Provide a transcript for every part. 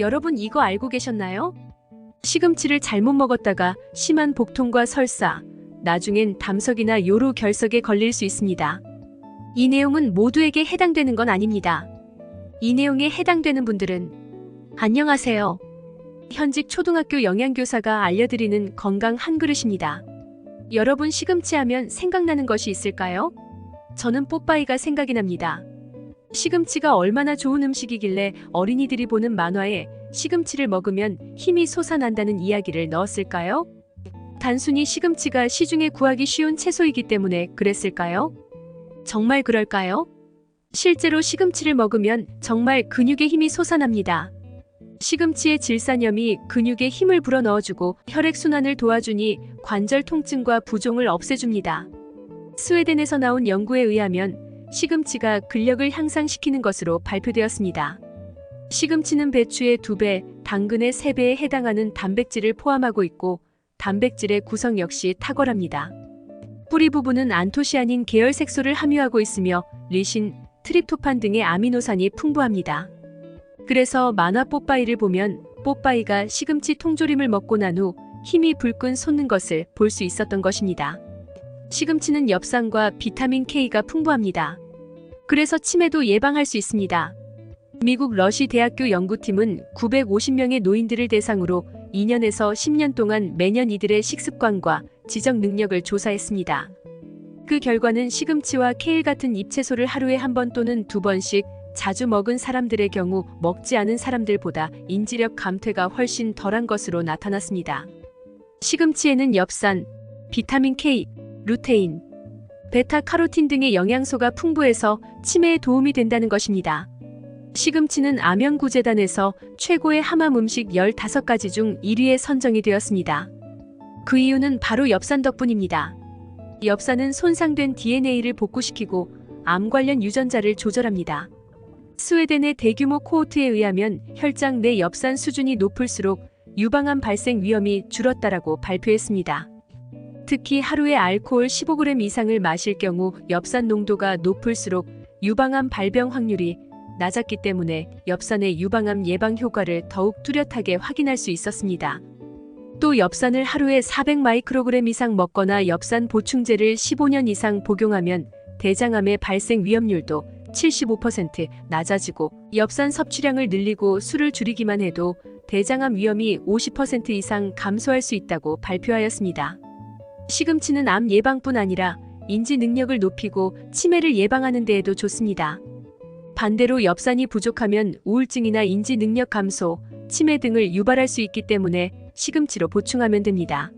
여러분 이거 알고 계셨나요? 시금치를 잘못 먹었다가 심한 복통과 설사, 나중엔 담석이나 요로 결석에 걸릴 수 있습니다. 이 내용은 모두에게 해당되는 건 아닙니다. 이 내용에 해당되는 분들은 안녕하세요. 현직 초등학교 영양교사가 알려드리는 건강 한 그릇입니다. 여러분 시금치 하면 생각나는 것이 있을까요? 저는 뽀빠이가 생각이 납니다. 시금치가 얼마나 좋은 음식이길래 어린이들이 보는 만화에 시금치를 먹으면 힘이 솟아난다는 이야기를 넣었을까요? 단순히 시금치가 시중에 구하기 쉬운 채소이기 때문에 그랬을까요? 정말 그럴까요? 실제로 시금치를 먹으면 정말 근육에 힘이 솟아납니다. 시금치의 질산염이 근육에 힘을 불어넣어주고 혈액순환을 도와주니 관절 통증과 부종을 없애줍니다. 스웨덴에서 나온 연구에 의하면 시금치가 근력을 향상시키는 것으로 발표되었습니다. 시금치는 배추의 2배, 당근의 3배에 해당하는 단백질을 포함하고 있고 단백질의 구성 역시 탁월합니다. 뿌리 부분은 안토시아닌 계열 색소를 함유하고 있으며 리신, 트립토판 등의 아미노산이 풍부합니다. 그래서 만화 뽀빠이를 보면 뽀빠이가 시금치 통조림을 먹고 난 후 힘이 불끈 솟는 것을 볼 수 있었던 것입니다. 시금치는 엽산과 비타민 K가 풍부합니다. 그래서 치매도 예방할 수 있습니다. 미국 러시 대학교 연구팀은 950명의 노인들을 대상으로 2년에서 10년 동안 매년 이들의 식습관과 지적 능력을 조사했습니다. 그 결과는 시금치와 케일 같은 잎채소를 하루에 한 번 또는 두 번씩 자주 먹은 사람들의 경우 먹지 않은 사람들보다 인지력 감퇴가 훨씬 덜한 것으로 나타났습니다. 시금치에는 엽산, 비타민 K, 루테인, 베타카로틴 등의 영양소가 풍부해서 치매에 도움이 된다는 것입니다. 시금치는 암연구재단에서 최고의 함함 음식 15가지 중 1위에 선정이 되었습니다. 그 이유는 바로 엽산 덕분입니다. 엽산은 손상된 DNA를 복구시키고 암 관련 유전자를 조절합니다. 스웨덴의 대규모 코호트에 의하면 혈장 내 엽산 수준이 높을수록 유방암 발생 위험이 줄었다라고 발표했습니다. 특히 하루에 알코올 15g 이상을 마실 경우 엽산 농도가 높을수록 유방암 발병 확률이 낮았기 때문에 엽산의 유방암 예방 효과를 더욱 뚜렷하게 확인할 수 있었습니다. 또 엽산을 하루에 400마이크로그램 이상 먹거나 엽산 보충제를 15년 이상 복용하면 대장암의 발생 위험률도 75% 낮아지고 엽산 섭취량을 늘리고 술을 줄이기만 해도 대장암 위험이 50% 이상 감소할 수 있다고 발표하였습니다. 시금치는 암 예방뿐 아니라 인지 능력을 높이고 치매를 예방하는 데에도 좋습니다. 반대로 엽산이 부족하면 우울증이나 인지 능력 감소, 치매 등을 유발할 수 있기 때문에 시금치로 보충하면 됩니다.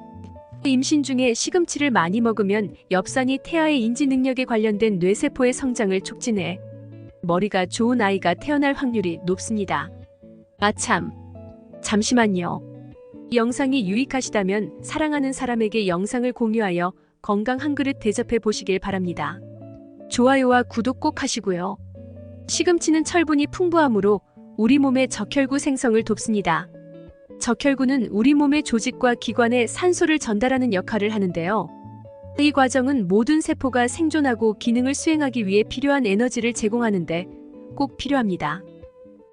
임신 중에 시금치를 많이 먹으면 엽산이 태아의 인지 능력에 관련된 뇌세포의 성장을 촉진해 머리가 좋은 아이가 태어날 확률이 높습니다. 아참. 잠시만요. 이 영상이 유익하시다면 사랑하는 사람에게 영상을 공유하여 건강 한 그릇 대접해 보시길 바랍니다. 좋아요와 구독 꼭 하시고요. 시금치는 철분이 풍부하므로 우리 몸의 적혈구 생성을 돕습니다. 적혈구는 우리 몸의 조직과 기관에 산소를 전달하는 역할을 하는데요. 이 과정은 모든 세포가 생존하고 기능을 수행하기 위해 필요한 에너지를 제공하는데 꼭 필요합니다.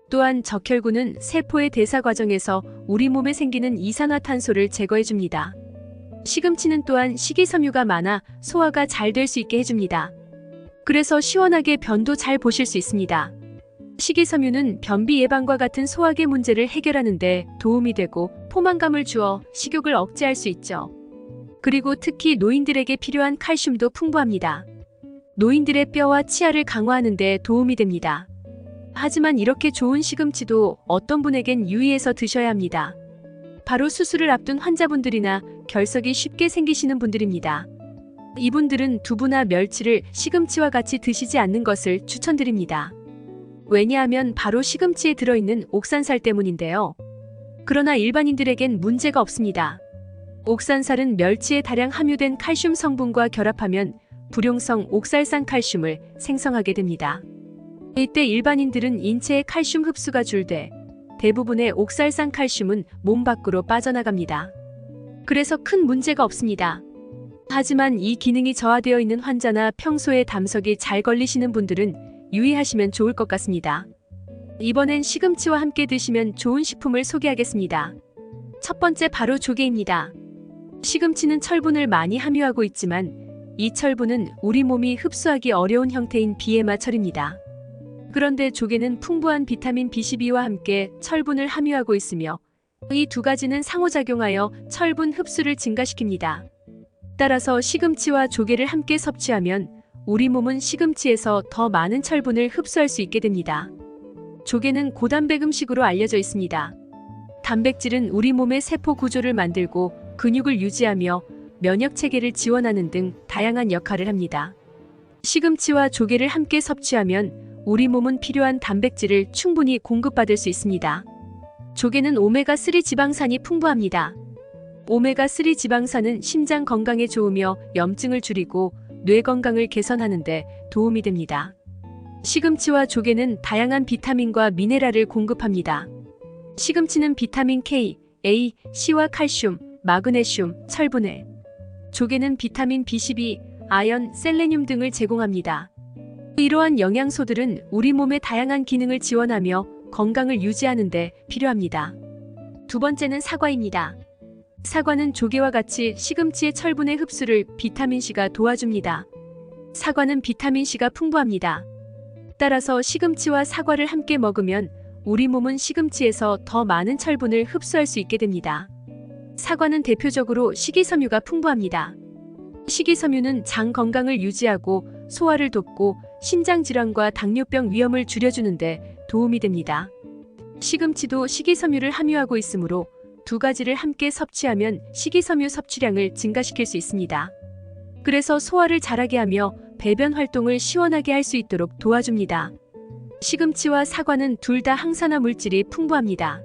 또한 적혈구는 세포의 대사 과정에서 우리 몸에 생기는 이산화탄소를 제거해 줍니다. 시금치는 또한 식이섬유가 많아 소화가 잘 될 수 있게 해줍니다. 그래서 시원하게 변도 잘 보실 수 있습니다. 식이섬유는 변비 예방과 같은 소화계 문제를 해결하는데 도움이 되고 포만감을 주어 식욕을 억제할 수 있죠. 그리고 특히 노인들에게 필요한 칼슘도 풍부합니다. 노인들의 뼈와 치아를 강화하는 데 도움이 됩니다. 하지만 이렇게 좋은 시금치도 어떤 분에겐 유의해서 드셔야 합니다. 바로 수술을 앞둔 환자분들이나 결석이 쉽게 생기시는 분들입니다. 이분들은 두부나 멸치를 시금치와 같이 드시지 않는 것을 추천드립니다. 왜냐하면 바로 시금치에 들어있는 옥산살 때문인데요. 그러나 일반인들에겐 문제가 없습니다. 옥산살은 멸치에 다량 함유된 칼슘 성분과 결합하면 불용성 옥살산 칼슘을 생성하게 됩니다. 이때 일반인들은 인체의 칼슘 흡수가 줄되 대부분의 옥살산 칼슘은 몸 밖으로 빠져나갑니다. 그래서 큰 문제가 없습니다. 하지만 이 기능이 저하되어 있는 환자나 평소에 담석이 잘 걸리시는 분들은 유의하시면 좋을 것 같습니다. 이번엔 시금치와 함께 드시면 좋은 식품을 소개하겠습니다. 첫 번째 바로 조개입니다. 시금치는 철분을 많이 함유하고 있지만 이 철분은 우리 몸이 흡수하기 어려운 형태인 비에마 철입니다. 그런데 조개는 풍부한 비타민 B12와 함께 철분을 함유하고 있으며 이 두 가지는 상호작용하여 철분 흡수를 증가시킵니다. 따라서 시금치와 조개를 함께 섭취하면 우리 몸은 시금치에서 더 많은 철분을 흡수할 수 있게 됩니다. 조개는 고단백 음식으로 알려져 있습니다. 단백질은 우리 몸의 세포 구조를 만들고 근육을 유지하며 면역 체계를 지원하는 등 다양한 역할을 합니다. 시금치와 조개를 함께 섭취하면 우리 몸은 필요한 단백질을 충분히 공급받을 수 있습니다. 조개는 오메가3 지방산이 풍부합니다. 오메가3 지방산은 심장 건강에 좋으며 염증을 줄이고 뇌 건강을 개선하는데 도움이 됩니다. 시금치와 조개는 다양한 비타민과 미네랄을 공급합니다. 시금치는 비타민 K, A, C와 칼슘, 마그네슘, 철분을, 조개는 비타민 B12, 아연, 셀레늄 등을 제공합니다. 이러한 영양소들은 우리 몸의 다양한 기능을 지원하며 건강을 유지하는 데 필요합니다. 두 번째는 사과입니다. 사과는 조개와 같이 시금치의 철분의 흡수를 비타민C가 도와줍니다. 사과는 비타민C가 풍부합니다. 따라서 시금치와 사과를 함께 먹으면 우리 몸은 시금치에서 더 많은 철분을 흡수할 수 있게 됩니다. 사과는 대표적으로 식이섬유가 풍부합니다. 식이섬유는 장 건강을 유지하고 소화를 돕고 심장 질환과 당뇨병 위험을 줄여주는데 도움이 됩니다. 시금치도 식이섬유를 함유하고 있으므로 두 가지를 함께 섭취하면 식이섬유 섭취량을 증가시킬 수 있습니다. 그래서 소화를 잘하게 하며 배변 활동을 시원하게 할 수 있도록 도와줍니다. 시금치와 사과는 둘 다 항산화 물질이 풍부합니다.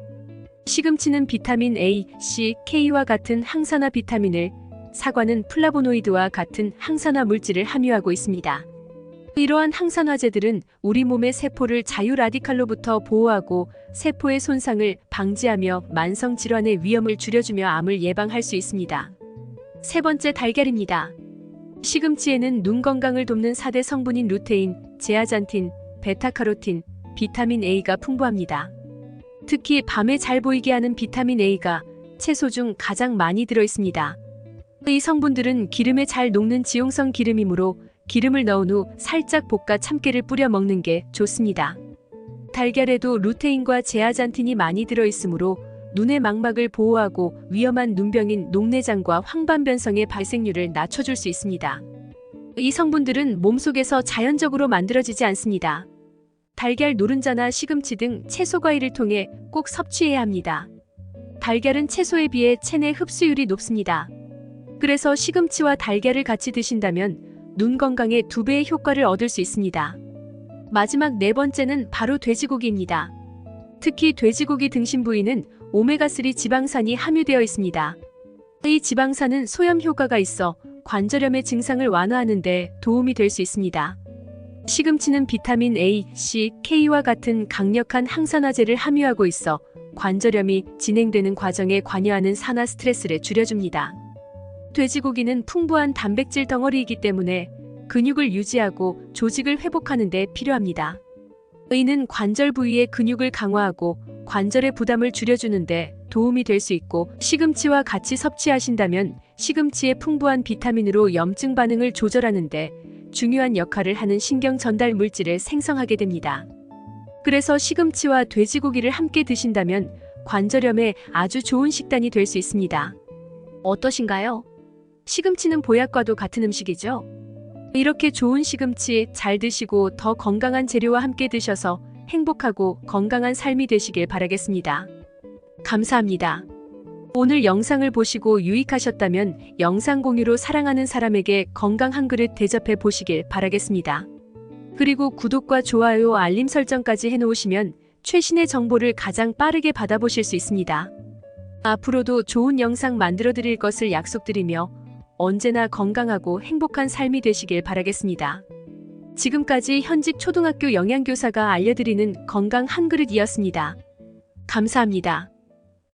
시금치는 비타민 A, C, K와 같은 항산화 비타민을, 사과는 플라보노이드와 같은 항산화 물질을 함유하고 있습니다. 이러한 항산화제들은 우리 몸의 세포를 자유 라디칼로부터 보호하고 세포의 손상을 방지하며 만성 질환의 위험을 줄여주며 암을 예방할 수 있습니다. 세 번째 달걀입니다. 시금치에는 눈 건강을 돕는 4대 성분인 루테인, 제아잔틴, 베타카로틴, 비타민 A가 풍부합니다. 특히 밤에 잘 보이게 하는 비타민 A가 채소 중 가장 많이 들어 있습니다. 이 성분들은 기름에 잘 녹는 지용성 기름이므로 기름을 넣은 후 살짝 볶아 참깨를 뿌려 먹는 게 좋습니다. 달걀에도 루테인과 제아잔틴이 많이 들어 있으므로 눈의 망막을 보호하고 위험한 눈병인 녹내장과 황반변성의 발생률을 낮춰줄 수 있습니다. 이 성분들은 몸속에서 자연적으로 만들어지지 않습니다. 달걀 노른자나 시금치 등 채소 과일을 통해 꼭 섭취해야 합니다. 달걀은 채소에 비해 체내 흡수율이 높습니다. 그래서 시금치와 달걀을 같이 드신다면 눈 건강에 두 배의 효과를 얻을 수 있습니다. 마지막 네 번째는 바로 돼지고기입니다. 특히 돼지고기 등심 부위는 오메가3 지방산이 함유되어 있습니다. 이 지방산은 소염 효과가 있어 관절염의 증상을 완화하는 데 도움이 될 수 있습니다. 시금치는 비타민 A, C, K와 같은 강력한 항산화제를 함유하고 있어 관절염이 진행되는 과정에 관여하는 산화 스트레스를 줄여줍니다. 돼지고기는 풍부한 단백질 덩어리이기 때문에 근육을 유지하고 조직을 회복하는 데 필요합니다. 의는 관절 부위의 근육을 강화하고 관절의 부담을 줄여주는데 도움이 될 수 있고 시금치와 같이 섭취하신다면 시금치의 풍부한 비타민으로 염증 반응을 조절하는데 중요한 역할을 하는 신경 전달 물질을 생성하게 됩니다. 그래서 시금치와 돼지고기를 함께 드신다면 관절염에 아주 좋은 식단이 될 수 있습니다. 어떠신가요? 시금치는 보약과도 같은 음식이죠? 이렇게 좋은 시금치 잘 드시고 더 건강한 재료와 함께 드셔서 행복하고 건강한 삶이 되시길 바라겠습니다. 감사합니다. 오늘 영상을 보시고 유익하셨다면 영상 공유로 사랑하는 사람에게 건강 한 그릇 대접해 보시길 바라겠습니다. 그리고 구독과 좋아요, 알림 설정까지 해놓으시면 최신의 정보를 가장 빠르게 받아보실 수 있습니다. 앞으로도 좋은 영상 만들어 드릴 것을 약속드리며 언제나 건강하고 행복한 삶이 되시길 바라겠습니다. 지금까지 현직 초등학교 영양교사가 알려드리는 건강 한 그릇이었습니다. 감사합니다.